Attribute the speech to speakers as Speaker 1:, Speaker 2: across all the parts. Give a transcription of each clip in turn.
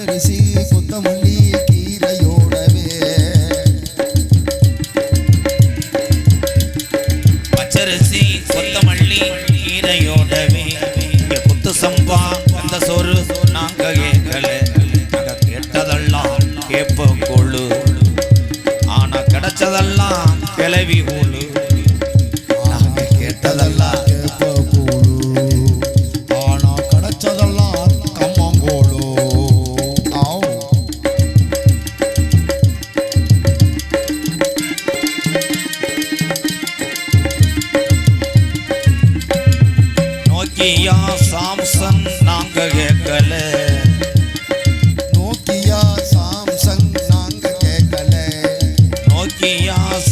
Speaker 1: பச்சரிசி கொத்தமல்லி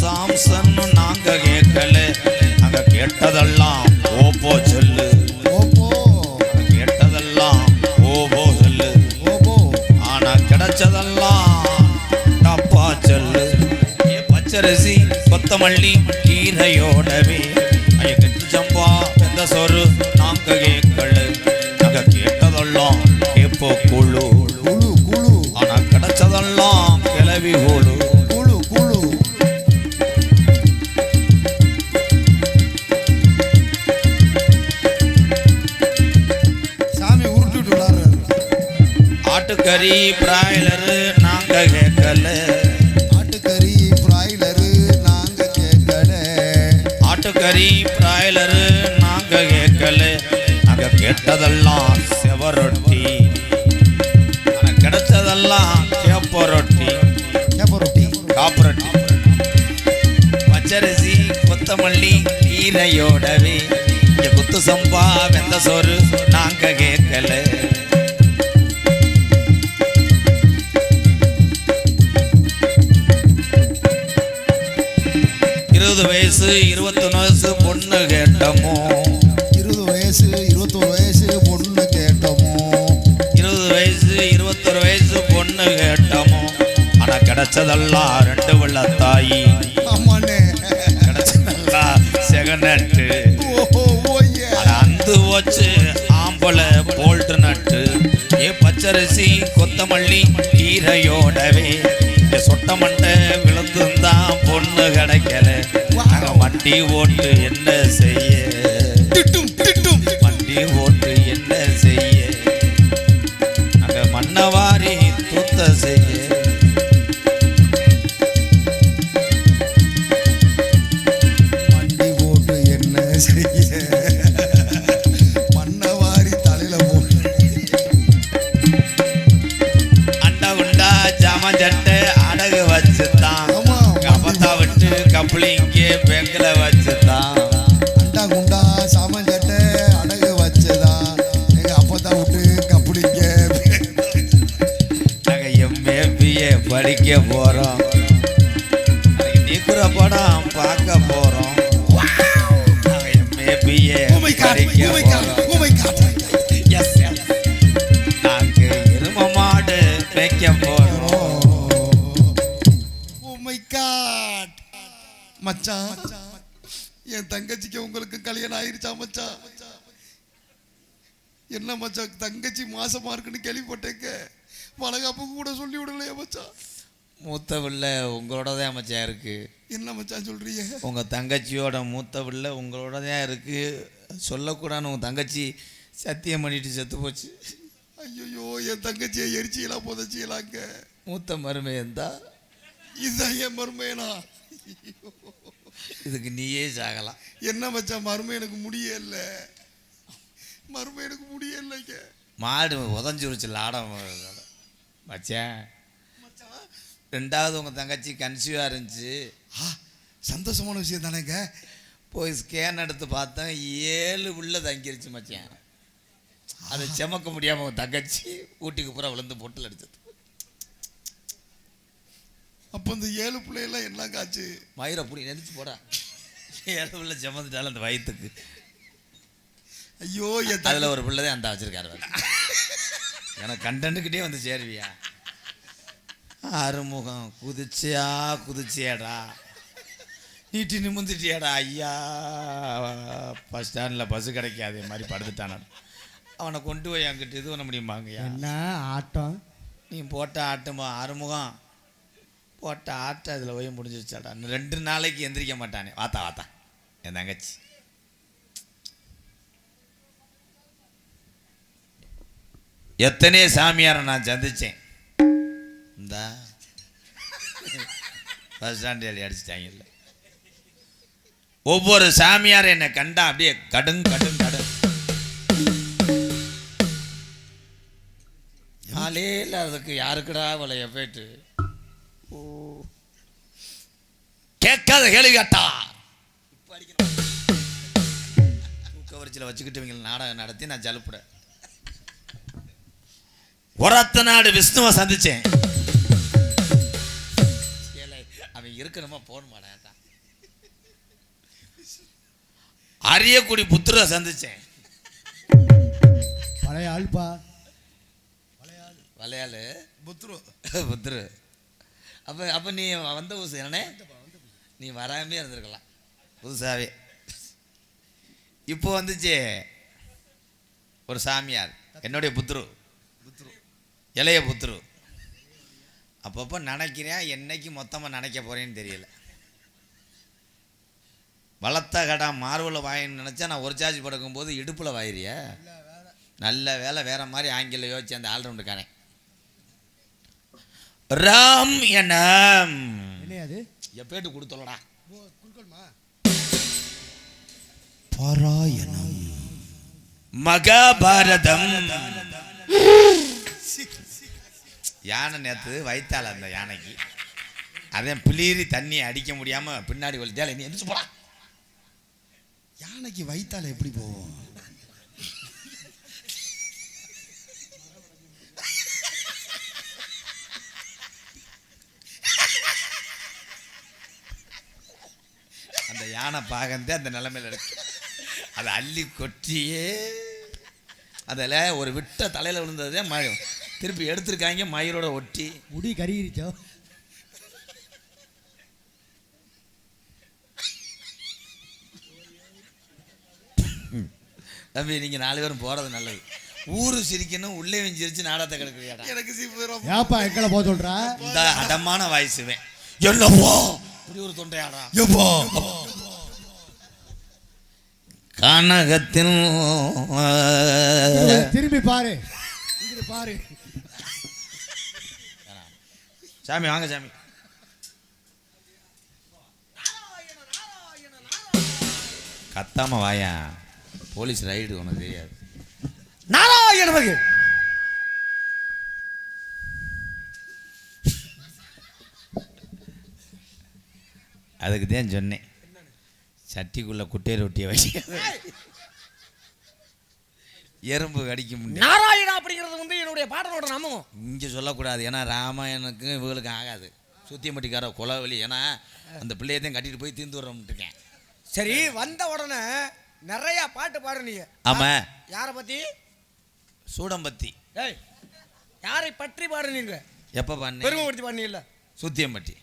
Speaker 2: சாம்சங் நாங்க கேட்கல.
Speaker 1: நாங்க
Speaker 2: கேட்டதெல்லாம் ஓப்போ சொல்லு.
Speaker 1: ஓப்போ.
Speaker 2: கேட்டதெல்லாம் ஓபோ சொல்லு.
Speaker 1: ஓப்போ
Speaker 2: ஆனா கிடைச்சதெல்லாம் தப்பா சொல்லு. ஏ பச்சரிசி கொத்தமல்லி கீரையோடவே. ஐய கெட்டு சம்பா வெந்த சோறு. கேட்டதெல்லாம் செவரொட்டி. ஆனா கிடைச்சதெல்லாம் கேப்ப ரொட்டி
Speaker 1: கேப்ப ரொட்டி
Speaker 2: காப்பு ரொட்டி பச்சரிசி கொத்தமல்லி கீரையோடவே. இங்க குத்து சம்பா வெந்த சோறு நாங்க கேட்கல. கிடைச்சதெல்லாம் ரெண்டு வெள்ள தாயி கிடைச்சதெல்லாம்
Speaker 1: ஓய்யே.
Speaker 2: ஆனா அந்து வச்சு ஆம்பளை போல்ட் நட்டு. ஏ பச்சரிசி கொத்தமல்லி கீரையோடவே. சொட்ட மண்டை விழுந்துந்தான் பொண்ணு கிடைக்கல. வண்டி போறோம் நாங்க நாங்க எரும மாடு போறோம்
Speaker 1: மச்சான் என் தங்கச்சிக்கு உங்களுக்கு கல்யாணம் ஆயிருச்சா மச்சான் என்ன மச்சான் தங்கச்சி மாசமா இருக்குன்னு கேள்விப்பட்டேங்க வளகாப்பு கூட சொல்லி விடலையா மச்சான்
Speaker 2: மூத்த பிள்ளை உங்களோட தான் மச்சான் இருக்கு.
Speaker 1: என்ன மச்சான் சொல்றீங்க?
Speaker 2: உங்க தங்கச்சியோட மூத்த பிள்ளை உங்களோட தான் இருக்கு. சொல்லக்கூடாதுன்னு உங்க தங்கச்சி சத்தியம் பண்ணிட்டு செத்து போச்சு.
Speaker 1: ஐயோ என் தங்கச்சியை எரிச்சியலாம் புதைச்சியலாங்க
Speaker 2: மூத்த மருமையன் தான்
Speaker 1: இதுதான் என் மருமையனா?
Speaker 2: இதுக்கு நீயே சாகலாம்.
Speaker 1: என்ன மச்சான் மருமையனுக்கு முடியல மருமையனுக்கு முடியலைங்க
Speaker 2: மாடு உதஞ்சுருச்சு லாடம் மச்சான் ரெண்டாவது உங்கள் தங்கச்சி கன்சீவாக இருந்துச்சு.
Speaker 1: ஆ சந்தோஷமான விஷயம் தானேங்க.
Speaker 2: போய் ஸ்கேன் எடுத்து பார்த்தேன் ஏழு உள்ள தங்கிருச்சு மச்சான். அதை செமக்க முடியாமல் உன் தங்கச்சி ஊட்டிக்கு பூரா விழுந்து பொட்டில் அடிச்சது.
Speaker 1: அப்போ இந்த ஏழு பிள்ளையெல்லாம் என்ன காச்சு
Speaker 2: மயிரை புடி நெரிச்சு போடா. ஏழு உள்ள செமந்துட்டாலும் அந்த வயிற்றுக்கு
Speaker 1: ஐயோ
Speaker 2: அதில் ஒரு பிள்ளை தான் அந்த வச்சிருக்காரு. எனக்கு கண்டன்ட்டுக்கிட்டே வந்து சேருவியா? அறுமுகம் குதிச்சியா குதிச்சியாடா. நீட்டி நிமிந்துட்டியாடா ஐயா. பஸ் ஸ்டாண்டில் பஸ்ஸு கிடைக்காது மாதிரி படுத்துட்டான அவனை. கொண்டு போய் அங்கிட்டு இது பண்ண முடியுமாங்கய்யா
Speaker 3: என்ன ஆட்டம்?
Speaker 2: நீ போட்ட ஆட்டுமா ஆறுமுகம்? போட்ட ஆட்டு அதில் போய் முடிஞ்சிருச்சாடா. ரெண்டு நாளைக்கு எந்திரிக்க மாட்டானே. வாத்தா வாத்தா. என் தங்கச்சி. எத்தனையோ சாமியாரை நான் சந்திச்சேன். இந்தா. பஸ் ஸ்டாண்டு எழுதி அடிச்சிட்டாங்கல்ல. ஒவ்வொரு சாமியார் என்னை கண்டா அப்படியே கடுங் கடுங் கடுங் ஆளே இல்லாததுக்கு யாருக்குடா இவ்வளோ எஃபெக்ட் ஓ. கேட்காத கேள்வி கேட்டா. இப்போ அடிக்கணும் தூக்க வரிச்சியில் வச்சுக்கிட்டு நாடகம் நடத்தி நான் ஜலுப்புட ஒரத்த நாடு விஷ்ணுவை சந்திச்சேன். ஏலே, அவன் இருக்கணுமா? போகணுமாடா அரியக்குடி புத்திர சந்திச்சேன்.
Speaker 3: பழைய ஆள்பா.
Speaker 2: வளையாளு
Speaker 1: புத்ரு.
Speaker 2: புத்திரு அப்போ அப்போ நீ வந்த புதுசு என்னண்ணே? நீ வராமே இருந்திருக்கலாம். புதுசாகவே இப்போ வந்துச்சு ஒரு சாமியார். என்னுடைய புத்துரு
Speaker 1: புத்ரு.
Speaker 2: இளைய புத்துரு அப்பப்போ நினைக்கிறேன் என்னைக்கு மொத்தமாக நினைக்க போகிறேன்னு தெரியல. வளர்த்த கடா மார்பில் வாயின்னு நினச்சா நான் ஒரு சார்ஜ் படுக்கும்போது இடுப்பில் வாயிறிய? நல்ல வேலை வேற மாதிரி ஆங்கில யோசிச்சு அந்த ஆல்ரவுண்டுக்கானே ராம்
Speaker 3: அது
Speaker 2: எப்பேட்டு கொடுத்தலடா. பாராயணம். மகாபாரதம். யானை நேத்து வைத்தாள் அந்த யானைக்கு. அதே பிளீறி தண்ணி அடிக்க முடியாம பின்னாடி வலித்தால நீ எந்திரிச்சு போடா.
Speaker 1: யானைக்கு வைத்தால எப்படி போவோம்
Speaker 2: அந்த யானை பாகந்தே அந்த நிலைமையில இருக்கு. அதை அள்ளி கொட்டியே அதில் ஒரு விட்ட தலையில் விழுந்ததே மயம் திருப்பி எடுத்திருக்காங்க மயிரோட ஒட்டி.
Speaker 3: முடி கருகிருச்சோ?
Speaker 2: தம்பி நீங்கள் நாலு பேரும் போகிறது நல்லது. ஊரு சிரிக்கணும் உள்ளே சிரிச்சு நாடகத்தை கிடக்குறியாடா
Speaker 1: எனக்கு சீப்பு ரொம்ப
Speaker 3: ஏப்பா எங்களை போக சொல்றா?
Speaker 2: இந்த அடமான வாய்ஸுவேன் என்னவோ இப்படி ஒரு தொண்டையாடா.
Speaker 1: எப்போ?
Speaker 2: கனகத்தில்
Speaker 3: திரும்பி பாரு. பாரு.
Speaker 2: சாமி வாங்க சாமி. கத்தாம வாயா. போலீஸ் ரைடு உனக்கு தெரியாது.
Speaker 3: நாராயணமகு
Speaker 2: அதுக்கு தான் சொன்னேன். சட்டிக்குள்ள குட்டை ரொட்டியை வச்சு எறும்பு கடிக்க முடியும்
Speaker 4: நாராயணா அப்படிங்கிறது வந்து என்னுடைய பாடலோட நாமம்
Speaker 2: இங்கே சொல்லக்கூடாது. ஏன்னா ராமாயணனுக்கும் இவங்களுக்கு ஆகாது. சுத்தியம்பட்டிக்கார குலவலி ஏன்னா அந்த பிள்ளையத்தையும் கட்டிட்டு போய் தீர்ந்து விட்றோம்ட்டுருக்கேன்
Speaker 4: சரி வந்த உடனே நிறைய பாட்டு பாடுனீங்க
Speaker 2: ஆமாம்
Speaker 4: யாரை பத்தி?
Speaker 2: சூடம்பத்தி.
Speaker 4: ஏய் யாரை பற்றி பாடுனீங்க
Speaker 2: எப்போ பண்ண
Speaker 4: பெருமைப்படுத்தி பாடுனீங்கல்ல.
Speaker 2: சுத்தியம்பட்டி.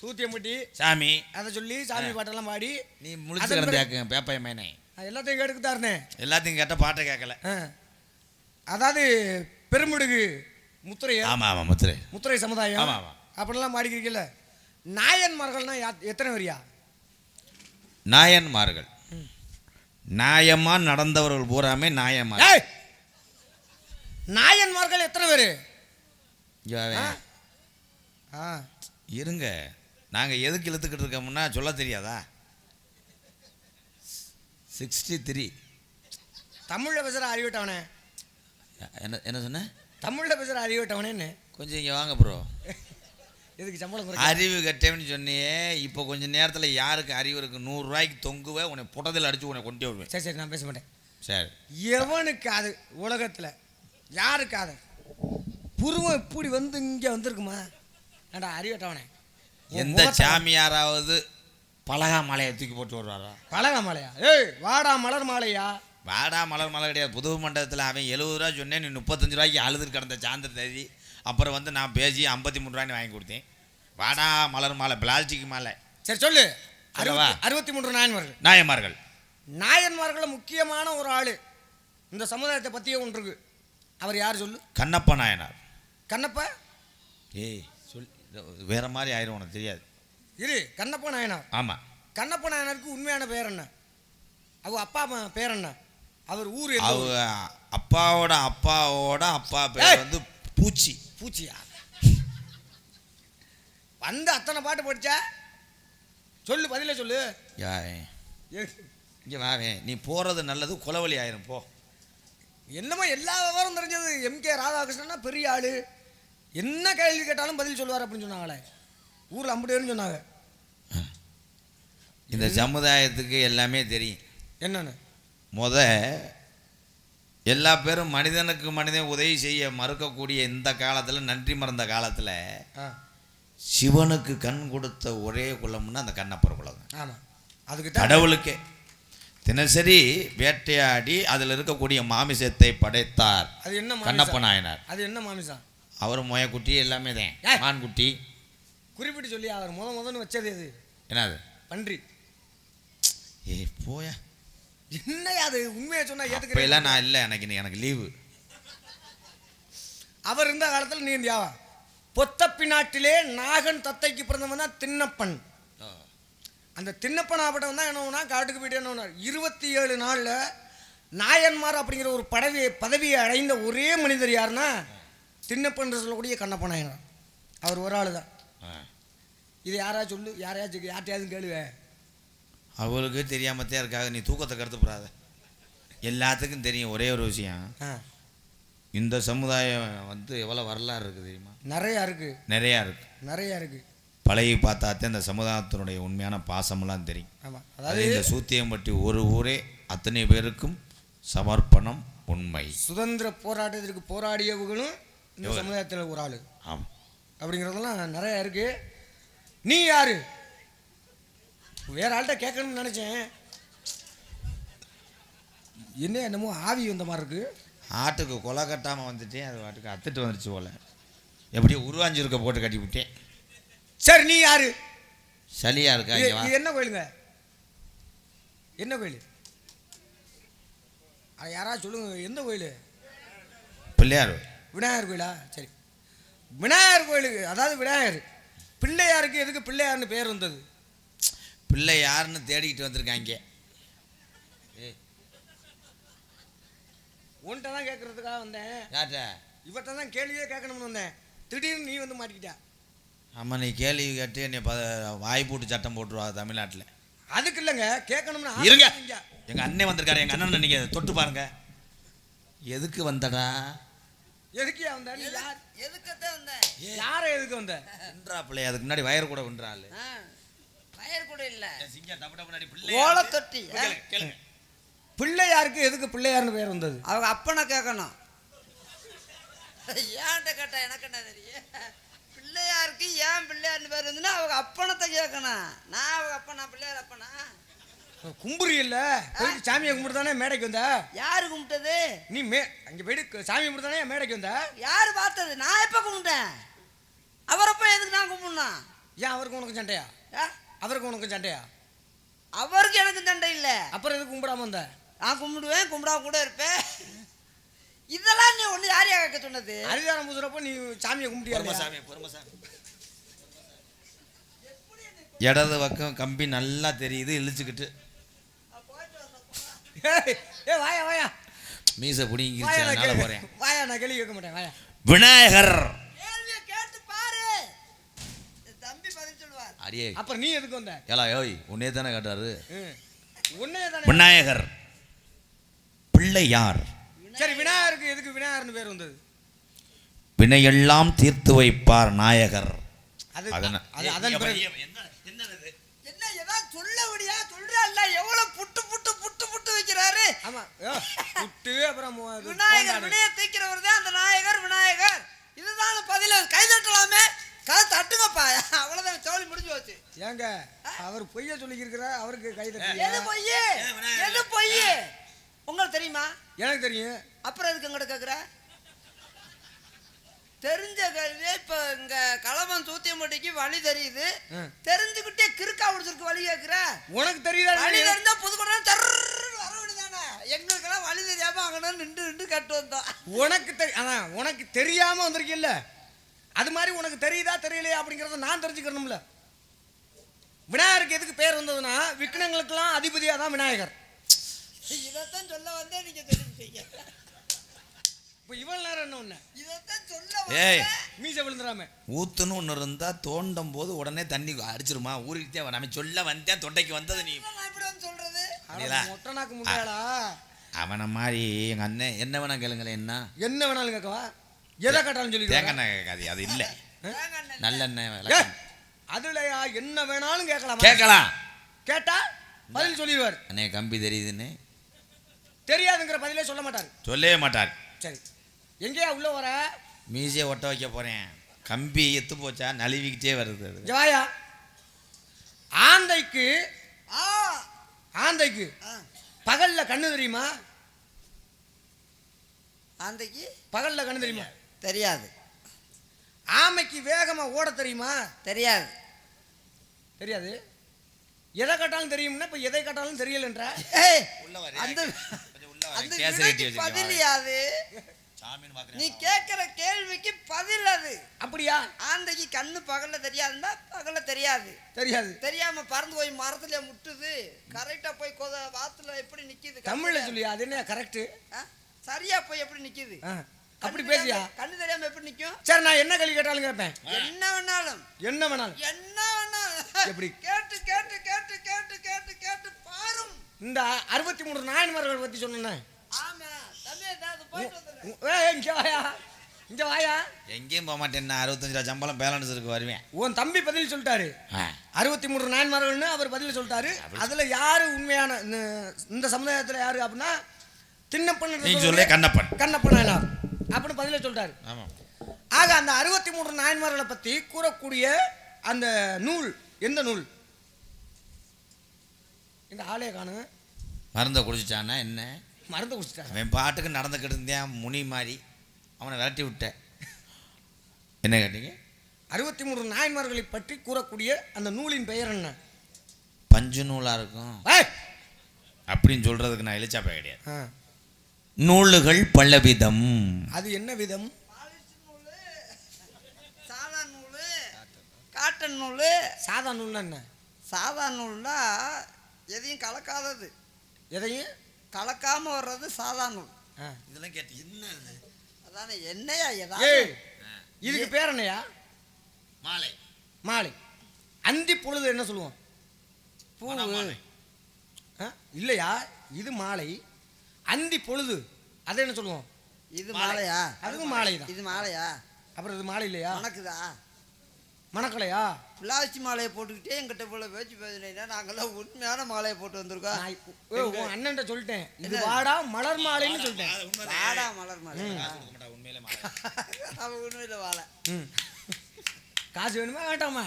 Speaker 4: சூத்தியம்பட்டி.
Speaker 2: சாமி.
Speaker 4: அதை சொல்லி சாமி பாட்டெல்லாம் பாடி.
Speaker 2: நீ முழிச்சு கிடந்தாக்க பேப்பாய மேனே.
Speaker 4: எல்லாத்தையும் கேட்டுக்கு தாருனேன்
Speaker 2: எல்லாத்தையும் கேட்ட பாட்டை கேட்கல.
Speaker 4: அதாவது பெருமுடுகு முத்துரையர்
Speaker 2: ஆமாம் ஆமாம் முத்துரை.
Speaker 4: முத்துரை சமுதாயம்.
Speaker 2: ஆமா, ஆமா.
Speaker 4: அப்படிலாம் பாடிக்கிறீங்கல்ல நாயன்மார்கள்னா எத்தனை வரியா
Speaker 2: நாயன்மார்கள். நாயமா நடந்தவர்கள் பூராமே
Speaker 4: ஏய்! நாயன்மார்கள் எத்தனை பேர்?
Speaker 2: இருங்க. நாங்கள் எதுக்கு இழுத்துக்கிட்டு இருக்கோம்னா சொல்ல தெரியாதா? Sixty three.
Speaker 4: தமிழில் பேசுகிற அறிவிட்டவனே
Speaker 2: என்ன என்ன சொன்ன?
Speaker 4: தமிழில் பேசுகிற அறிவிட்டவனேன்னு
Speaker 2: கொஞ்சம் இங்கே வாங்க ப்ரோ
Speaker 4: எதுக்கு சம்பளம்?
Speaker 2: அறிவு கட்டேன்னு சொன்னியே இப்போ கொஞ்சம் நேரத்தில் யாருக்கு அறிவு இருக்கு? நூறுரூவாய்க்கு தொங்குவே உன்னை புட்டத்தில் அடித்து உன்னை கொண்டு விடுவேன்.
Speaker 4: சரி சரி நான் பேச மாட்டேன்.
Speaker 2: சரி.
Speaker 4: எவனுக்கு அது உலகத்தில் யாருக்கு அது புருவம் இப்படி வந்து இங்கே வந்திருக்குமா? ஏண்டா அறிவிட்டவனே
Speaker 2: எந்த சாமியாராவது பலகா மாலையை தூக்கி போட்டு வருவாரா?
Speaker 4: பழக மாலையா? ஏய் வாடா மலர் மாலையா?
Speaker 2: வாடா மலர் மலர் கிடையாது. புது மண்டபத்தில் அவன் எழுபது ரூபா சொன்னேன் நீ முப்பத்தஞ்சு ரூபாய்க்கு அழுது கிடந்த சாந்திர தேதி. அப்புறம் வந்து நான் பேசி ஐம்பத்தி மூணு ரூபாய்னு வாங்கி கொடுத்தேன். வாடா மலர் மாலை பிளாஸ்டிக் மாலை.
Speaker 4: சரி சொல்லு.
Speaker 2: சொல்லவா?
Speaker 4: அறுபத்தி அறுபத்தி மூன்று நாயன்மார்கள்.
Speaker 2: நாயன்மார்கள்.
Speaker 4: நாயன்மார்களில் முக்கியமான ஒரு ஆள் இந்த சமுதாயத்தை பற்றியே ஒன்று இருக்கு அவர் யார் சொல்லு?
Speaker 2: கண்ணப்ப நாயனார்.
Speaker 4: கண்ணப்ப?
Speaker 2: ஏய் சொல் வேற மாதிரி ஆயிரும் உனக்கு தெரியாது.
Speaker 4: இரு கண்ணப்ப நாயனார்
Speaker 2: ஆமாம்
Speaker 4: கண்ணப்ப நாயனருக்கு உண்மையான பேர் என்ன? அவ அப்பா பேர் என்ன? அவர் ஊர் எந்த
Speaker 2: அவ
Speaker 4: ஊர்?
Speaker 2: அப்பாவோட அப்பாவோட அப்பா! பேர் வந்து பூச்சி.
Speaker 4: பூச்சியா? வந்து அத்தனை பாட்டு படிச்சா? சொல்லு பதில சொல்லு.
Speaker 2: இங்கே வாவே நீ போகிறது நல்லது குலவழி ஆயிரும் போ.
Speaker 4: என்னமோ எல்லா விவரம் தெரிஞ்சது. எம்கே ராதாகிருஷ்ணன்னா பெரிய ஆளு. என்ன கேள்வி கேட்டாலும் பதில் சொல்லுவார் அப்படின்னு சொன்னாங்களே. ஊரில் அம்புட்டேன்னு சொன்னாங்க.
Speaker 2: இந்த சமுதாயத்துக்கு எல்லாமே தெரியும்.
Speaker 4: என்னன்னு?
Speaker 2: முத எல்லா பேரும் மனிதனுக்கு மனிதன் உதவி செய்ய மறுக்கக்கூடிய இந்த காலத்தில் நன்றி மறந்த காலத்தில் சிவனுக்கு கண் கொடுத்த ஒரே குலம்னா அந்த கண்ணப்பர் குலம்
Speaker 4: ஆமாம் அதுக்கு
Speaker 2: கடவுளுக்கே. தினசரி வேட்டையாடி அதில் இருக்கக்கூடிய மாமிசத்தை படைத்தார்.
Speaker 4: அது என்ன
Speaker 2: கண்ணப்ப நாயனார்.
Speaker 4: அது என்ன மாமிசம்?
Speaker 2: அவர் முயக்குட்டி எல்லாமே தான்! மான்குட்டி.
Speaker 4: குறிப்பிட்டு சொல்லி அவர் முத முதன்னு வச்சது எது?
Speaker 2: என்னது?
Speaker 4: பன்றி.
Speaker 2: ஏய் போயா.
Speaker 4: என்னையா அது? உண்மையை சொன்னா ஏத்துக்கிறேன்
Speaker 2: நான் இல்லை எனக்கு இன்னைக்கு எனக்கு லீவு
Speaker 4: அவர் இருந்த காலத்தில் நீ இந்தியாவா? பொத்தப்பி நாட்டிலே நாகன் தத்தைக்கு பிறந்தவன் தான் தின்னப்பன் அந்த தின்னப்பன் ஆப்பட்டம் தான் என்னன்னா காட்டுக்கு போயிட்டு என்ன இருபத்தி ஏழு நாளில் நாயன்மார் அப்படிங்கிற ஒரு பதவியை பதவியை அடைந்த ஒரே மனிதர் யாருன்னா தின்னப்பன் சொல்லக்கூடிய கண்ணப்ப நாயனார் அவர் ஒரு ஆள் தான். இது யாரா சொல்லு? யாரையாச்சும் யார்ட்டையாவது கேளுவே.
Speaker 2: அவளுக்கு தெரியாமத்தே இருக்காக நீ தூக்கத்தை கருத்துப்படாத எல்லாத்துக்கும் தெரியும். ஒரே ஒரு விஷயம். இந்த சமுதாயம் வந்து எவ்வளோ வரலாறு இருக்குது தெரியுமா?
Speaker 4: நிறையா இருக்கு.
Speaker 2: நிறையா இருக்கு.
Speaker 4: நிறையா இருக்கு.
Speaker 2: பழகி பார்த்தாத்தே இந்த சமுதாயத்தினுடைய உண்மையான பாசமெல்லாம் தெரியும்.
Speaker 4: ஆமாம்
Speaker 2: அது
Speaker 4: அதாவது
Speaker 2: இந்த சூத்தியம்பட்டி ஒரு ஊரே அத்தனை பேருக்கும் சமர்ப்பணம் உண்மை.
Speaker 4: சுதந்திர போராட்டத்திற்கு போராடியவர்களும் இந்த? சமுதாயத்தில் ஒரு ஆள்.
Speaker 2: ஆமாம்
Speaker 4: அப்படிங்கிறதெல்லாம் நிறைய இருக்கு. நீ யாரு? வேற ஆள்கிட்ட கேட்கணும்னு நினைச்சேன். என்ன என்னமோ ஆவி வந்த மாதிரி இருக்கு.
Speaker 2: ஆட்டுக்கு கொலை கட்டாமல் வந்துட்டேன். அது வாட்டுக்கு அத்துட்டு வந்துருச்சு போல. எப்படியோ உருவாஞ்சிருக்க போட்டு கட்டி விட்டேன்.
Speaker 4: சரி நீ யாரு?
Speaker 2: சளியா இருக்கா?
Speaker 4: என்ன கோயிலுங்க? என்ன கோயில்? யாராவது சொல்லுங்க எந்த கோயில்?
Speaker 2: பிள்ளையார்
Speaker 4: விநாயகர் கோயிலா? சரி. விநாயகர் கோயிலுக்கு அதாவது விநாயகர். பிள்ளையாருக்கு எதுக்கு பிள்ளையார்னு பேர் வந்தது?
Speaker 2: பிள்ளை யாருன்னு தேடிக்கிட்டு வந்திருக்காங்க.
Speaker 4: உன்கிட்ட தான் கேட்கறதுக்காக வந்தேன்.
Speaker 2: யார்கிட்ட?
Speaker 4: இவர்கிட்ட தான் கேள்வியே கேட்கணும்னு வந்தேன். திடீர்னு நீ வந்து மாட்டிக்கிட்ட.
Speaker 2: ஆமாம் நீ கேள்வி கேட்டு என்னை ப வாய் போட்டு சட்டம் போட்டுருவா தமிழ்நாட்டில்.
Speaker 4: அதுக்கு இல்லைங்க கேட்கணும்னு
Speaker 2: இருங்க. எங்கள் அண்ணன் வந்திருக்காரு எங்கள் அண்ணன் நீங்கள் தொட்டு பாருங்க. எதுக்கு வந்தடா?
Speaker 4: எதுக்கியா வந்த? நீ யார்?
Speaker 5: எதுக்கத்தான் வந்தேன்
Speaker 4: யாரை எதுக்கு வந்த?
Speaker 2: வென்றா பிள்ளை அதுக்கு முன்னாடி வயர் கூட வென்றாள்.
Speaker 5: வயர் கூட இல்ல.
Speaker 2: சிங்கம் தப்பு முன்னாடி
Speaker 5: ஓலை தொட்டி.
Speaker 4: பிள்ளையாருக்கு எதுக்கு பிள்ளையார்னு பேர் வந்தது?
Speaker 5: அவங்க அப்பனை கேட்கணும் ஏன்ட்ட கேட்டா எனக்கு என்ன தெரியும்? பிள்ளையாருக்கு ஏன் பிள்ளையார்னு பேர் இருந்துன்னா அவங்க அப்பனத்தை கேட்கணும் நான் அவங்க அப்பனா பிள்ளையார் அப்பனா?
Speaker 4: கும்புரி இல்ல போயிட்டு சாமியை கும்பிட்டு தானே மேடைக்கு வந்த?
Speaker 5: யாரு கும்பிட்டது?
Speaker 4: நீ மே அங்க போயிட்டு சாமி கும்பிட்டு தானே மேடைக்கு வந்த?
Speaker 5: யாரு பார்த்தது? நான் எப்ப கும்பிட்டேன்? அவரப்ப எதுக்கு நான் கும்பிடணும்
Speaker 4: ஏன் அவருக்கு உனக்கு சண்டையா?
Speaker 5: ஆ?
Speaker 4: அவருக்கு உனக்கு சண்டையா?
Speaker 5: அவருக்கு எனக்கு தண்டை இல்லை.
Speaker 4: அப்புறம் எதுக்கு கும்பிடாம வந்த?
Speaker 5: நான் கும்பிடுவேன் கும்பிடாம கூட இருப்பேன். இதெல்லாம் நீ ஒண்ணு யாரையா கேட்க சொன்னது?
Speaker 4: அரிதாரம் பூசுறப்போ நீ சாமியை கும்பிட்டியா
Speaker 2: பொறுமசாமி இடது பக்கம் கம்பி நல்லா தெரியுது இழுச்சுக்கிட்டு.
Speaker 4: ஏய், ஏய் வாயா வாயா.
Speaker 2: மீசை
Speaker 4: வாயா
Speaker 2: பிடிங்கிருச்சு
Speaker 4: நான்
Speaker 2: அதனால
Speaker 4: கேள்வி
Speaker 2: போகிறேன்
Speaker 4: வாயா நான் கேள்வி கேட்க மாட்டேன் வாயா.
Speaker 2: விநாயகர். அடியே.
Speaker 4: அப்புறம் நீ எதுக்கு வந்த?
Speaker 2: ஏலா யோய் உன்னே தானே கேட்டாரு
Speaker 4: உன்னே தானே
Speaker 2: விநாயகர். பிள்ளையார்
Speaker 4: சரி விநாயகருக்கு எதுக்கு விநாயகர்னு பேர் வந்தது?
Speaker 2: வினையெல்லாம் தீர்த்து வைப்பார் நாயகர்.
Speaker 4: அது
Speaker 2: அதன-
Speaker 4: அது அதன்
Speaker 5: என்ன ஏதாவது சொல்ல முடியா சொல்றா இல்ல எவ்வளவு புட்டு புட்டு புட்டு புட்டு வைக்கிறாரு
Speaker 4: ஆமா. ஏ, புட்டு அப்புறம்
Speaker 5: விநாயகர். வினைய தீக்கிறவர் தான் அந்த நாயகர் விநாயகர். இதுதான் பதில. கை தட்டலாமே. கை தட்டுங்கப்பா. அவ்வளவுதான் தோழி முடிஞ்சு போச்சு.
Speaker 4: ஏங்க அவர் பொய்ய சொல்லிக்கிருக்கிற அவருக்கு கை
Speaker 5: எது
Speaker 4: தட்டி
Speaker 5: பொய் எது பொய் உங்களுக்கு தெரியுமா?
Speaker 4: எனக்கு தெரியும்.
Speaker 5: அப்புறம் எதுக்கு எங்கிட்ட கேக்குற? தெரிஞ்ச கேள்வி இப்ப இங்க களவன் சூத்தியம்பட்டிக்கு வழி தெரியுது. தெரிஞ்சுக்கிட்டே கிறுக்கா முடிச்சிருக்கு வழி கேக்குற.
Speaker 4: உனக்கு தெரியுதா
Speaker 5: வழி? தெரிஞ்சா புதுக்கோட்டை எங்களுக்கெல்லாம் வழி தெரியாம அங்கே நின்று நின்று கட்டு வந்தோம்.
Speaker 4: உனக்கு தெரி அதான் உனக்கு தெரியாம வந்திருக்கில்ல. அது மாதிரி உனக்கு தெரியுதா தெரியலையா அப்படிங்கறத நான் தெரிஞ்சுக்கணும்ல. விநாயகருக்கு எதுக்கு பேர் வந்ததுன்னா விக்னங்களுக்கெல்லாம் அதிபதியா தான் விநாயகர்.
Speaker 5: இதைத்தான் சொல்ல வந்தே நீங்க தெரிஞ்சுட்டீங்க
Speaker 4: இப்போ இவ்வளவு நேரம் என்ன ஒண்ணு?
Speaker 5: இதைத்தான் சொல்ல
Speaker 2: ஏய்.
Speaker 4: மீச விழுந்துடாம
Speaker 2: ஊத்துன்னு ஒன்று இருந்தால் தோண்டும் போது உடனே தண்ணி அடிச்சிருமா? ஊறிக்கிட்டே வர நம்ம சொல்ல வந்தேன் தொண்டைக்கு வந்தது நீ.
Speaker 5: நான் இப்படி வந்து சொல்றது?
Speaker 2: அவனை மாதிரி எங்கள் அண்ணன் என்ன வேணா கேளுங்களேன் என்ன?
Speaker 4: என்ன வேணாலும் கேட்கவா? எதை கேட்டாலும்
Speaker 2: தேங்காய்
Speaker 4: சொல்லி
Speaker 2: எண்ணெய் கேட்காது அது இல்லை.
Speaker 5: தேங்காய் எண்ணெய்
Speaker 2: நல்லெண்ணெய்.
Speaker 4: அதுலயா என்ன வேணாலும் கேட்கலாம்?
Speaker 2: கேட்கலாம்.
Speaker 4: கேட்டா பதில் சொல்லிடுவார்.
Speaker 2: அண்ணே கம்பி தெரியுதுன்னு?
Speaker 4: தெரியாதுங்கிற பதிலே சொல்ல மாட்டார்.
Speaker 2: சொல்லவே மாட்டார்.
Speaker 4: சரி. எங்கேயா உள்ள வர?
Speaker 2: மீசையை ஒட்ட வைக்க போகிறேன் கம்பி எத்து போச்சா நழுவிக்கிட்டே வருது
Speaker 4: ஜவாயா ஆந்தைக்கு
Speaker 5: ஆ.
Speaker 4: ஆந்தைக்கு. பகல்ல கண்ணு தெரியுமா?
Speaker 5: ஆந்தைக்கு?
Speaker 4: பகல்ல கண்ணு தெரியுமா?
Speaker 5: தெரியாது.
Speaker 4: ஆமைக்கு வேகமா ஓட தெரியுமா?
Speaker 5: தெரியாது.
Speaker 4: தெரியாது. எதை கேட்டாலும் தெரியும்னா இப்ப எதை கேட்டாலும் தெரியலன்ற.
Speaker 5: ஏய்,
Speaker 2: உள்ள வர.
Speaker 5: அந்த
Speaker 2: கொஞ்சம்
Speaker 5: நீ கேட்கிற கேள்விக்கு பதில் அது.
Speaker 4: அப்படியா?
Speaker 5: ஆந்தைக்கு கண்ணு பகல்ல தெரியாதுன்னா பகல்ல தெரியாது.
Speaker 4: தெரியாது.
Speaker 5: தெரியாம பறந்து போய் மரத்துல முட்டுது. கரெக்டா போய் கொத வாத்துல எப்படி நிக்குது
Speaker 4: தமிழ்ல சொல்லியா அது என்ன கரெக்ட்
Speaker 5: ஆ? சரியா போய் எப்படி நிக்குது?
Speaker 4: அப்படி பேசியா?
Speaker 5: கண்ணு தெரியாம எப்படி நிக்கும்?
Speaker 4: சரி நான் என்ன கேள்வி கேட்டாலும் கேட்பேன்.
Speaker 5: என்ன வேணாலும்.
Speaker 4: என்ன வேணாலும்.
Speaker 5: என்ன வேணாலும்.
Speaker 4: எப்படி?
Speaker 5: கேட்டு கேட்டு கேட்டு கேட்டு கேட்டு கேட்டு பாரும்.
Speaker 4: இந்த அறுபத்தி மூணு நாயன்மார்கள் பத்தி சொன்னேன்
Speaker 5: ஆமா தம்பி ஏதாவது போயிட்டு வந்துடுறேன்
Speaker 4: ஏய் இங்க வாயா. இங்க வாயா.
Speaker 2: எங்கேயும் போக மாட்டேன். அறுபத்தஞ்சு ரூபா சம்பளம் பேலன்ஸ் இருக்கு வருவேன்.
Speaker 4: உன் தம்பி பதில் சொல்லிட்டாரு. அறுபத்தி மூணு நாயன்மார்கள்னு அவர் பதில் சொல்லிட்டாரு. அதுல யாரு உண்மையான இந்த- சமுதாயத்துல யாரு அப்படின்னா தின்னப்பன்
Speaker 2: நீங்க சொல்லே கண்ணப்பன்.
Speaker 4: கண்ணப்பன் அப்படின்னு பதில சொல்லிட்டாரு.
Speaker 2: ஆமாம்
Speaker 4: ஆக அந்த அறுபத்தி மூன்று நாயன்மார்களை பத்தி கூறக்கூடிய அந்த நூல் எந்த நூல்? இந்த ஆலய காணு
Speaker 2: மருந்தை குடிச்சிட்டானா என்ன?
Speaker 4: மருந்து குடிச்சிட்டாங்க
Speaker 2: அவன் பாட்டுக்கு நடந்துக்கிட்டு இருந்தேன் முனி மாதிரி. அவனை விரட்டி விட்டேன். என்ன கேட்டீங்க?
Speaker 4: அறுபத்தி மூன்று நாயன்மார்களை பற்றி கூறக்கூடிய அந்த நூலின் பெயர் என்ன?
Speaker 2: பஞ்சு நூலாக இருக்கும்.
Speaker 4: ஏய்!
Speaker 2: அப்படின்னு சொல்கிறதுக்கு நான் இழிச்சாப்பே கிடையாது. நூலுகள் பலவிதம்
Speaker 4: அது என்ன விதம்?
Speaker 5: சாதா நூலு காட்டன் நூலு.
Speaker 4: சாதா நூல்னா என்ன?
Speaker 5: சாதா நூல்னா எதையும் கலக்காதது.
Speaker 4: எதையும்?
Speaker 5: கலக்காம வர்றது சாதா நூல்
Speaker 4: ஆ.
Speaker 2: இதெல்லாம் கேட்டு என்ன
Speaker 5: அதானே என்னையா ஏதாவது
Speaker 4: இதுக்கு பேர் என்னையா?
Speaker 2: மாலை.
Speaker 4: மாலை. அந்தி பொழுது என்ன சொல்லுவோம்? பூ
Speaker 2: மணமாலை.
Speaker 4: ஆ? இல்லையா? இது மாலை. அந்தி பொழுது அதை என்ன சொல்லுவோம்?
Speaker 5: இது மாலையா?
Speaker 4: அதுவும் மாலை தான்
Speaker 5: இது மாலையா?
Speaker 4: அப்புறம் இது மாலை இல்லையா?
Speaker 5: உனக்குதா?
Speaker 4: மணக்கலையா
Speaker 5: பிளாஸ்டிக் மாலையை போட்டுக்கிட்டே எங்கிட்ட போல பேச்சு பேசுனீங்கன்னா நாங்கெல்லாம் உண்மையான மாலையை போட்டு வந்திருக்கோம்.
Speaker 4: அண்ணன்ட்ட சொல்லிட்டேன். இது வாடா மலர் மாலைன்னு சொல்லிட்டேன்.
Speaker 5: வாடா மலர் மாலை.
Speaker 2: உண்மையிலே மாலை.
Speaker 5: அவன் உண்மையில வாழை
Speaker 4: ம். காசு வேணுமா வேண்டாமா?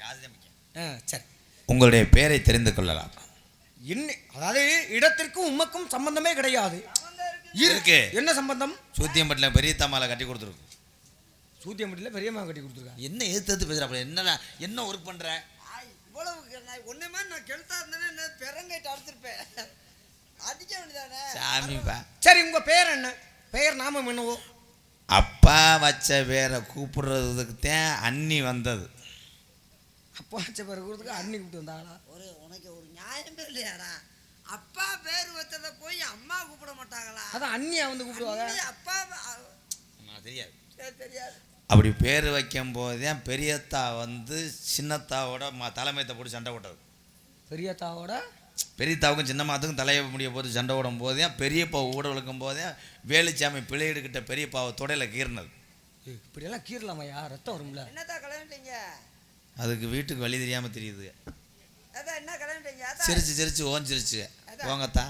Speaker 2: காசு
Speaker 4: சரி.
Speaker 2: உங்களுடைய பெயரை தெரிந்து கொள்ளலாம்.
Speaker 4: என்ன அதாவது இடத்திற்கும் உமக்கும் சம்பந்தமே கிடையாது. இரு-
Speaker 2: இருக்கு.
Speaker 4: என்ன சம்பந்தம்?
Speaker 2: சூத்தியம்பட்டில் பெரிய தாமாலை கட்டி கொடுத்துருக்கு
Speaker 4: சூத்தியம்பட்டியில் பெரியம்மா கட்டி கொடுத்துருக்காங்க.
Speaker 2: என்ன எதிர்த்து எதிர்த்து பேசுகிறாப்புல என்னடா என்ன ஒர்க் பண்ணுற
Speaker 5: ஆய், இவ்வளவு நான் மாதிரி நான் கெழுத்தா இருந்தேன்னா என்ன பெரங்கைட்டு அடிச்சிருப்பேன் அடிக்க வேண்டியதானே?
Speaker 2: சாமிப்பா
Speaker 4: சரி உங்க பெயர் என்ன? பெயர் நாமம் என்னவோ?
Speaker 2: அப்பா வச்ச பேரை கூப்பிடுறதுக்கு தான் அண்ணி வந்தது.
Speaker 4: அப்பா வச்ச பேர் கொடுத்துக்கு அண்ணி கூப்பிட்டு வந்தாங்களா?
Speaker 5: ஒரு உனக்கு ஒரு நியாயமே இல்லையாடா. அப்பா பேர் வச்சதை போய் அம்மா கூப்பிட மாட்டாங்களா?
Speaker 4: அதான் அண்ணியா வந்து கூப்பிடுவாங்க.
Speaker 5: அப்பா
Speaker 2: தெரியாது.
Speaker 5: சரி, தெரியாது.
Speaker 2: அப்படி பேர் வைக்கும் போது தான் பெரியத்தா வந்து சின்னத்தாவோட ம தலைமையத்தை போட்டு சண்டை போட்டது.
Speaker 4: பெரியத்தாவோட?
Speaker 2: பெரியத்தாவுக்கும் சின்னம்மாத்துக்கும் தலையை முடிய போட்டு சண்டை போடும் போதே பெரியப்பா ஊட விழுக்கும் போதே வேலுச்சாமி பிள்ளையிடுக்கிட்ட பெரியப்பாவை தொடையில கீறினது.
Speaker 4: இப்படியெல்லாம் கீறலாமையா? ரத்தம் வரும்ல.
Speaker 5: என்னத்தா கிளம்பிட்டீங்க
Speaker 2: அதுக்கு வீட்டுக்கு வழி தெரியாமல் தெரியுது.
Speaker 5: அதான் என்ன கிளம்பிட்டீங்க
Speaker 2: சிரிச்சு சிரிச்சு ஓஞ்சிருச்சு. போங்கத்தா.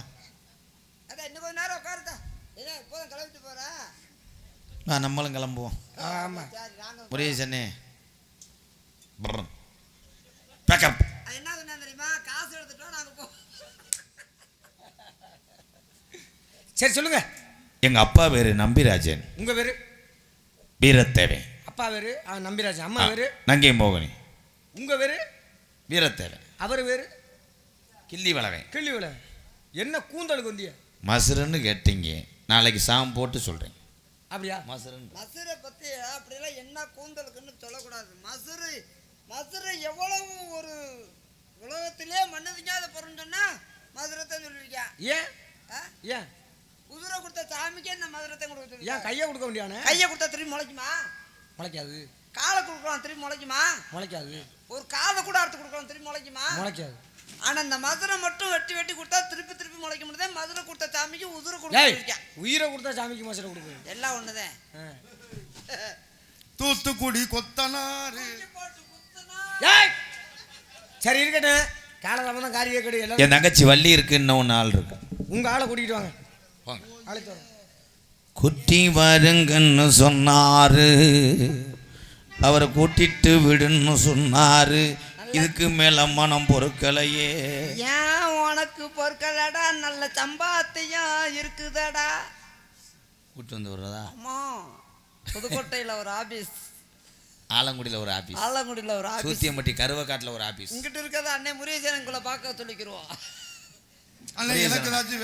Speaker 5: அதான் இன்னும் கொஞ்ச நேரம் உட்காருதா என்ன இப்போதான் கிளம்பிட்டு போறேன்.
Speaker 2: ஆ நம்மளும் கிளம்புவோம்.
Speaker 4: ஆமா.
Speaker 5: சரி நாங்க
Speaker 2: முருகே சென்னே பேக்கப்
Speaker 4: சரி சொல்லுங்க.
Speaker 2: எங்கள் அப்பா பேர் நம்பிராஜன்.
Speaker 4: உங்க பேரு
Speaker 2: வீரத்தேவன்.
Speaker 4: அப்பா பேரு நம்பிராஜன். அம்மா பேரு
Speaker 2: நங்கை மோகனி
Speaker 4: உங்க பேரு
Speaker 2: வீரத்தேவன்.
Speaker 4: அவர் பேரு
Speaker 2: கிள்ளி வளவன்
Speaker 4: கிள்ளி விட என்ன கூந்தலுக்கு வந்திய?
Speaker 2: மசுருன்னு கேட்டீங்க. நாளைக்கு சாம் போட்டு சொல்கிறேன்
Speaker 4: அப்படியா?
Speaker 2: மசுரன்
Speaker 5: மதுரை பத்தி அப்படியெல்லாம் என்ன கூந்தலுக்குன்னு சொல்லக்கூடாது. மதுரை மதுரை எவ்வளவு ஒரு உலகத்திலே மன்னதிக்காத பொருள்னு சொன்னா மதுரத்தை சொல்லிருக்கியா
Speaker 4: ஏன்?
Speaker 5: ஆ?
Speaker 4: ஏன்?
Speaker 5: குதிரை கொடுத்த சாமிக்கே இந்த மதுரத்தை கொடுக்க
Speaker 4: ஏன்? கையை கொடுக்க வேண்டியானே?
Speaker 5: கையை கொடுத்தா திரும்பி முளைக்குமா?
Speaker 4: முளைக்காது.
Speaker 5: காலை கொடுக்கலாம் திரும்பி முளைக்குமா?
Speaker 4: முளைக்காது.
Speaker 5: ஒரு காதை கூட அறுத்து கொடுக்கலாம் திரும்பி முளைக்குமா?
Speaker 4: முளைக்காது.
Speaker 5: ஆனா இந்த மதுரை மட்டும் வெட்டி வெட்டி கொடுத்தா திருப்பி திருப்பி முளைக்க முடியாது. மதுரை கொடுத்த சாமிக்கு உதிரை
Speaker 4: ஏய்
Speaker 5: கொடுக்க
Speaker 4: உயிரை கொடுத்தா சாமிக்கு மசுரை கொடுக்குது
Speaker 5: எல்லாம் ஒண்ணுதான்
Speaker 1: தூத்துக்குடி கொத்தனாரு
Speaker 4: ஏய் சரி இருக்கட்டும். காலை சம்பந்தம் காரிய கெடு எல்லாம்
Speaker 2: என் தங்கச்சி வள்ளி இருக்கு இன்னும் ஆள் இருக்கு.
Speaker 4: உங்க ஆளை கூட்டிகிட்டு வாங்க. வாங்க.
Speaker 2: குட்டி வருங்கன்னு சொன்னாரு. அவரை கூட்டிட்டு விடுன்னு சொன்னாரு. இதுக்கு மேல மனம் பொறுக்கலையே.
Speaker 5: ஏன் உனக்கு பொற்களடா நல்ல சம்பாத்தியம் இருக்குதடா.
Speaker 2: கூட்டி வந்து
Speaker 5: அம்மா புதுக்கோட்டையில ஒரு ஆபீஸ்.
Speaker 2: ஆலங்குடியில் ஒரு ஆபீஸ்.
Speaker 5: ஆலங்குடியில ஒரு ஆபீஸ்.
Speaker 2: சூத்தியம்பட்டி கருவக்காட்டில் ஒரு ஆபீஸ்.
Speaker 5: இங்கிட்டு இருக்கிறத அண்ணே முருகேசனுக்குள்ள பார்க்க சொல்லிக்கிறோம்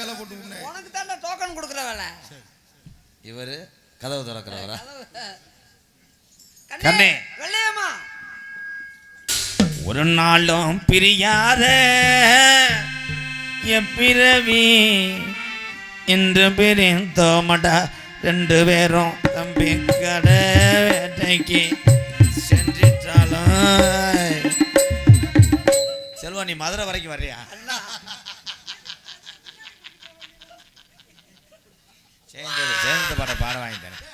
Speaker 1: வேலை போட்டு.
Speaker 5: உனக்கு தான் டோக்கன் கொடுக்குற வேலை.
Speaker 2: இவர் கதவு திறக்கிறவரா?
Speaker 5: கண்ணே
Speaker 2: ஒரு நாளும் பிரியாத எப்பிறவி இன்று பிரிந்தோமடா ரெண்டு பேரும் தம்பி கடை வேட்டைக்கு சென்றிட்டாலும் செல்வா நீ மதுரை வரைக்கும் வர்றியா? சேர்ந்து சேர்ந்து பாட பாட வாங்கி தரேன்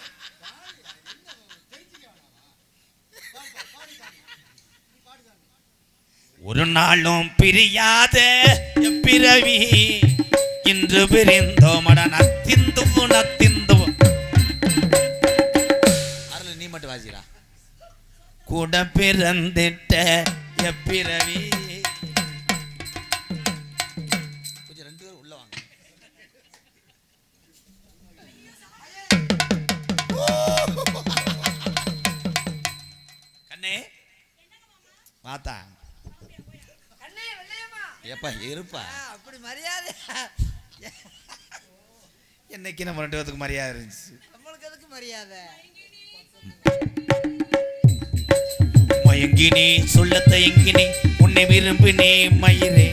Speaker 2: ஒரு நாளும் பிரியாத பிறவி. இன்று பிரிந்தோம் நத்திந்து நத்திந்து அருள் நீ மட்டும் வாசிக்கிறா கூட பிறந்திட்ட எப்பிறவி இருப்பா
Speaker 5: ஆ, அப்படி மரியாதை.
Speaker 2: என்னைக்கு நம்ம ரெண்டு பேத்துக்கு மரியாதை இருந்துச்சு?
Speaker 5: நம்மளுக்கு எதுக்கு மரியாதை?
Speaker 2: மயங்கினி சொல்ல தயங்கினி உன்னை விரும்பினே மயிரே.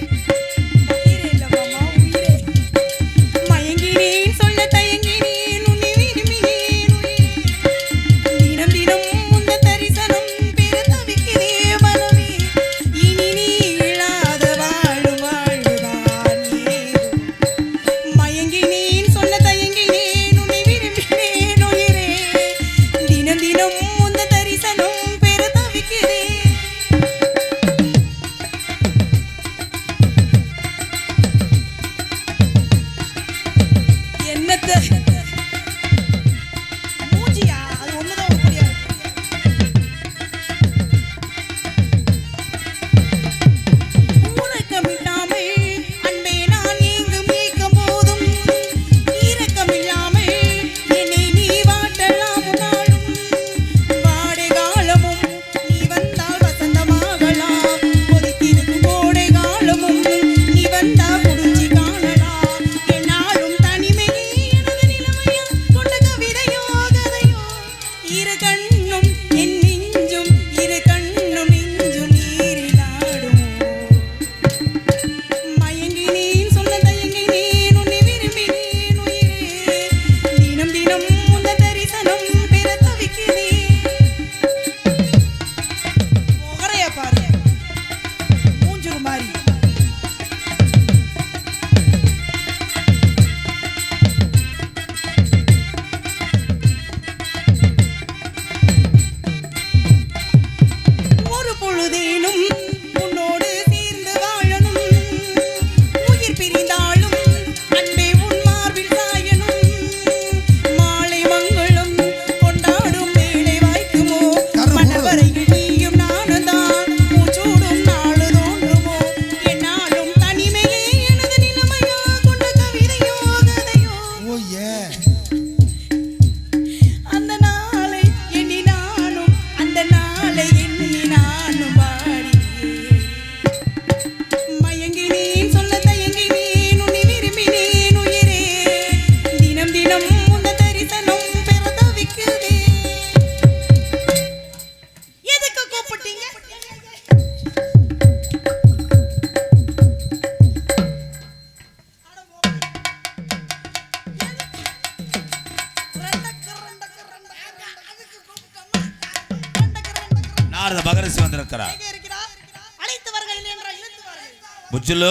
Speaker 2: புச்சுலு?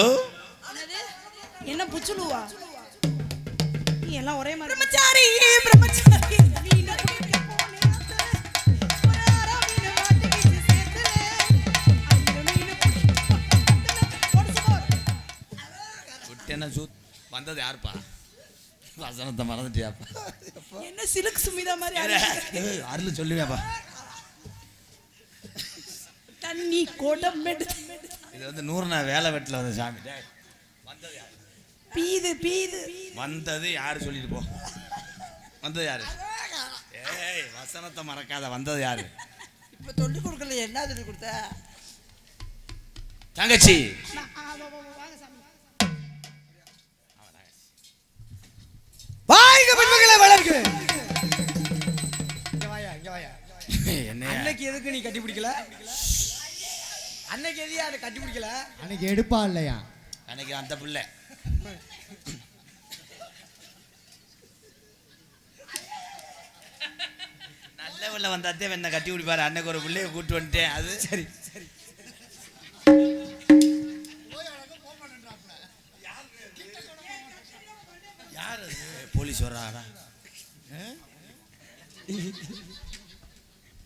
Speaker 6: என்ன புச்சுலுவா நீ எல்லாம் ஒரே மாதிரி பிரம்மச்சாரி பிரம்மச்சாரி மீன் பிடிக்க போனேன் ஒரு அரை மீன் மாட்டிக்கிச்சு சேத்துல. அந்த மீன் பிடிக்க போனேன். போடு சும்மா.
Speaker 2: விட்டேன்னா சூ வந்தது யாருப்பா வசனத்தை மறந்துட்டியாப்பா
Speaker 6: என்ன சிலுக்கு சுமிதா மாதிரி?
Speaker 2: அருள் சொல்லுவேப்பா
Speaker 6: தண்ணி கோடம் மெடு
Speaker 2: இது வந்து நூறு நாள் வேலை வெட்டில் வந்த சாமி. டேய்,
Speaker 6: பீது பீது.
Speaker 2: வந்தது யாரு சொல்லிட்டு போ. வந்தது யாரு? ஏய் வசனத்தை மறக்காத வந்தது யாரு?
Speaker 5: இப்ப சொல்லி கொடுக்கல என்ன சொல்லி கொடுத்த?
Speaker 2: தங்கச்சி.
Speaker 6: நான், ஆ, வா, வா, வா, வாங்க சாமி
Speaker 4: வாய்க பெண்மகளை வளர்க்கு அன்னைக்கு எதுக்கு நீ கட்டி பிடிக்கல? அன்னைக்கு எதையா அதை கட்டி பிடிக்கல
Speaker 3: அன்னைக்கு எடுப்பா இல்லையா?
Speaker 2: அன்னைக்கு அந்த பிள்ளை. நல்ல பிள்ளை வந்தாத்தே என்ன கட்டி பிடிப்பாரு அன்னைக்கு ஒரு பிள்ளைய கூட்டு வந்துட்டேன். அது சரி சரி யார் அது? போலீஸ் வர்றாடா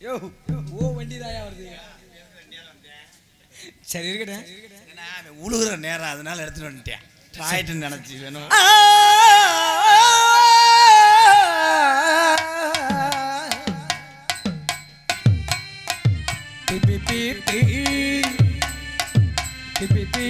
Speaker 4: யோ ஓ வண்டி தாயா வருது? சரி
Speaker 2: அவன் உழுகுற நேரம் அதனால எடுத்துட்டு வந்துட்டேன் ட்ராய்ட்டுன்னு நினைச்சு வேணும்
Speaker 4: பி பி பி